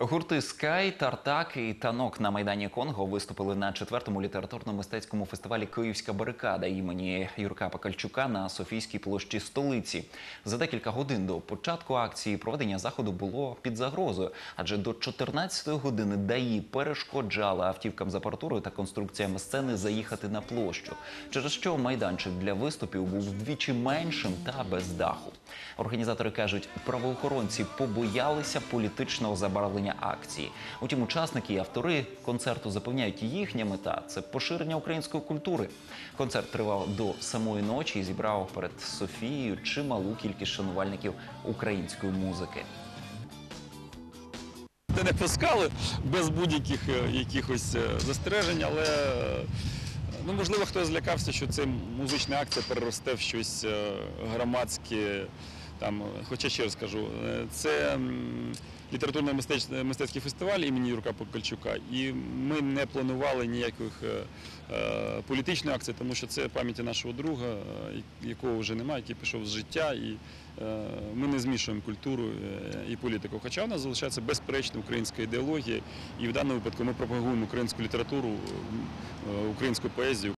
Гурти Скай, Тартак і Танок на майдані Конго виступили на четвертому літературно-мистецькому фестивалі Київська барикада імені Юрка Пакальчука на Софійській площі столиці. За декілька годин до початку акції проведення заходу було під загрозою, адже до 14-ї години ДАІ перешкоджала автівкам з апаратурою та конструкціями сцени заїхати на площу, через що майданчик для виступів був вдвічі меншим та без даху. Організатори кажуть, правоохоронці побоялися політичного забарвлення акції. Утім, учасники і автори концерту запевняють, їхня мета це поширення української культури. Концерт тривав до самої ночі і зібрав перед Софією чималу кількість шанувальників української музики. Не пускали без будь-яких е, якихось е, застережень, але е, ну, можливо хтось злякався, що це музична акція переросте в щось громадське. Там, е, хоча ще раз кажу, е, це літературно-мистецький фестиваль імені Юрка Покальчука, і ми не планували ніяких е, політичної акції, тому що це пам'яті нашого друга, якого вже немає, який пішов з життя. І ми не змішуємо культуру і політику. Хоча в нас залишається безперечна українська ідеологія, і в даному випадку ми пропагуємо українську літературу, українську поезію.